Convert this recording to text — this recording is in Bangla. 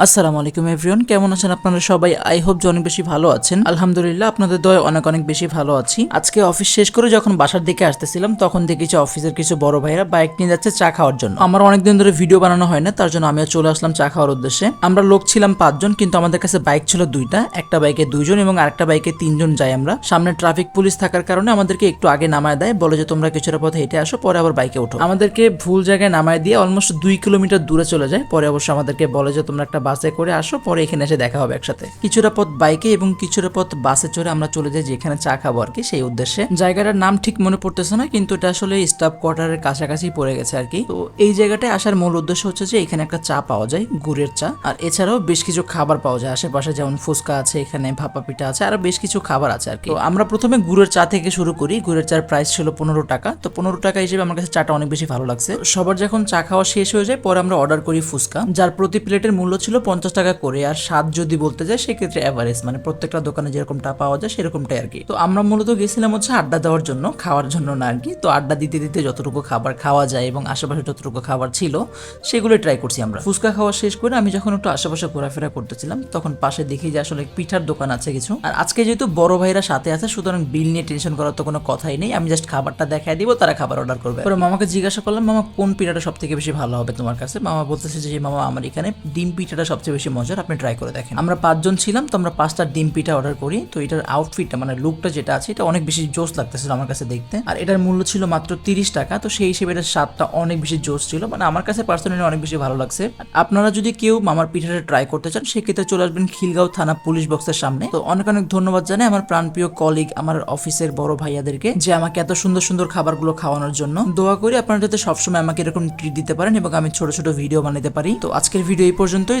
আসসালামু আলাইকুম এভরিওয়ান কেমন আছেন আপনারা সবাই? আই হোপ যে অনেক বেশি ভালো আছেন। আলহামদুলিল্লাহ, আপনাদের দয় অনেক অনেক বেশি ভালো আছি। আজকে অফিস শেষ করে যখন বাসার দিকে আসতেছিলাম, তখন দেখেছি অফিসের কিছু বড় ভাইরা বাইক নিয়ে যাচ্ছে চা খাওয়ার জন্য। আমার অনেকদিন ধরে ভিডিও বানানো হয় না, তার জন্য আমিও চলে আসলাম চা খাওয়ার উদ্দেশ্যে। আমরা লোক ছিলাম পাঁচজন, কিন্তু আমাদের কাছে বাইক ছিল দুইটা, একটা বাইকে দুইজন এবং আরেকটা বাইকে তিনজন যাই আমরা। সামনে ট্রাফিক পুলিশ থাকার কারণে আমাদেরকে একটু আগে নামায় দেয়, বলে যে, তোমরা কিছুটা পথে হেঁটে আসো, পরে আবার বাইকে ওঠো। আমাদেরকে ভুল জায়গায় নামায় দিয়ে অলমোস্ট দুই কিলোমিটার দূরে চলে যায়, পরে অবশ্য আমাদেরকে বলে যে, তোমরা একটা বাসে করে আসো, পরে এখানে এসে দেখা হবে একসাথে। কিছুটা পথ বাইকে এবং কিছুটা পথ বাসে চড়ে আমরা চলে যাই যেখানে চা খাব আর কি, সেই উদ্দেশ্যে। জায়গাটার নাম ঠিক মনে পড়তেছে না, কিন্তু এটা আসলে স্টাফ কোয়ার্টারের কাছাকাছি পড়ে গেছে আর কি। তো এই জায়গাটায় আসার মূল উদ্দেশ্য হচ্ছে যে এখানে একটা চা পাওয়া যায়, গুড়ের চা। আর এছাড়াও বেশ কিছু খাবার পাওয়া যায়, আশেপাশে যেমন ফুচকা আছে, এখানে ভাপা পিঠা আছে, আর বেশ কিছু খাবার আছে আর কি। তো আমরা প্রথমে গুড়ের চা থেকে শুরু করি, গুড়ের চার প্রাইস ছিল পনেরো টাকা। তো পনেরো টাকা হিসেবে আমার কাছে চাটা অনেক বেশি ভালো লাগছে। সবার যখন চা খাওয়া শেষ হয়ে যায়, পরে আমরা অর্ডার করি ফুচকা, যার প্রতি প্লেটের মূল্য ছিল পঞ্চাশ টাকা করে, আর স্বাদ যদি বলতে যায় সেক্ষেত্রে অ্যাভারেজ মানে প্রত্যেকটা দোকানে যেরকমটা পাওয়া যায় সেরকমটাই আর কি। তো আমরা মূলত গেছিলাম হচ্ছে আড্ডা দেওয়ার জন্য, খাওয়ার জন্য না আর কি। তো আড্ডা দিতে দিতে যতটুকু খাবার খাওয়া যায় এবং আশেপাশে যতটুকু খাবার ছিল সেগুলো ট্রাই করছি আমরা। ফুচকা খাওয়া শেষ করে আমি যখন একটু আশেপাশে ঘোরাফেরা করতেছিলাম, তখন পাশে দেখি যে আসলে পিঠার দোকান আছে কিছু। আর আজকে যেহেতু বড় ভাইরা সাথে আছে, সুতরাং বিল নিয়ে টেনশন করার তো কোনো কথাই নেই। আমি জাস্ট খাবারটা দেখাই দিব, তারা খাবার অর্ডার করবে। পরে মামাকে জিজ্ঞাসা করলাম, মামা, কোন পিঠাটা সব থেকে বেশি ভালো হবে তোমার কাছে? মামা বলতেছে যে মামা, আমার এখানে ডিম পিঠাটা সবচেয়ে বেশি মজার আপনি ট্রাই করে দেখেন। আমরা পাঁচজন ছিলাম, তো আমরা পাঁচটা ডিম পিঠা অর্ডার করি, তো এটার আউটফিটটা মানে লুকটা যেটা আছে, এটা অনেক বেশি জোস লাগতেছিল আমার কাছে দেখতে। আর এটার মূল্য ছিল মাত্র তিরিশ টাকা, তো সেই হিসেবে এটার স্বাদটা অনেক বেশি জোস ছিল মানে আমার কাছে পার্সোনালি অনেক বেশি ভালো লাগছে। আপনারা যদি কেউ মামার পিঠাটা ট্রাই করতে চান, সেক্ষেত্রে চলে আসবেন খিলগাঁও থানা পুলিশ বক্সের সামনে। তো অনেক অনেক ধন্যবাদ জানাই আমার প্রাণপ্রিয় কলিগ আমার অফিসের বড় ভাইয়াদেরকে, যে আমাকে এত সুন্দর সুন্দর খাবারগুলো খাওয়ানোর জন্য। দোয়া করি আপনারা যাতে সবসময় আমাকে এরকম ট্রিট দিতে পারেন এবং আমি ছোট ছোট ভিডিও বানাতে পারি। তো আজকের ভিডিও এই পর্যন্তই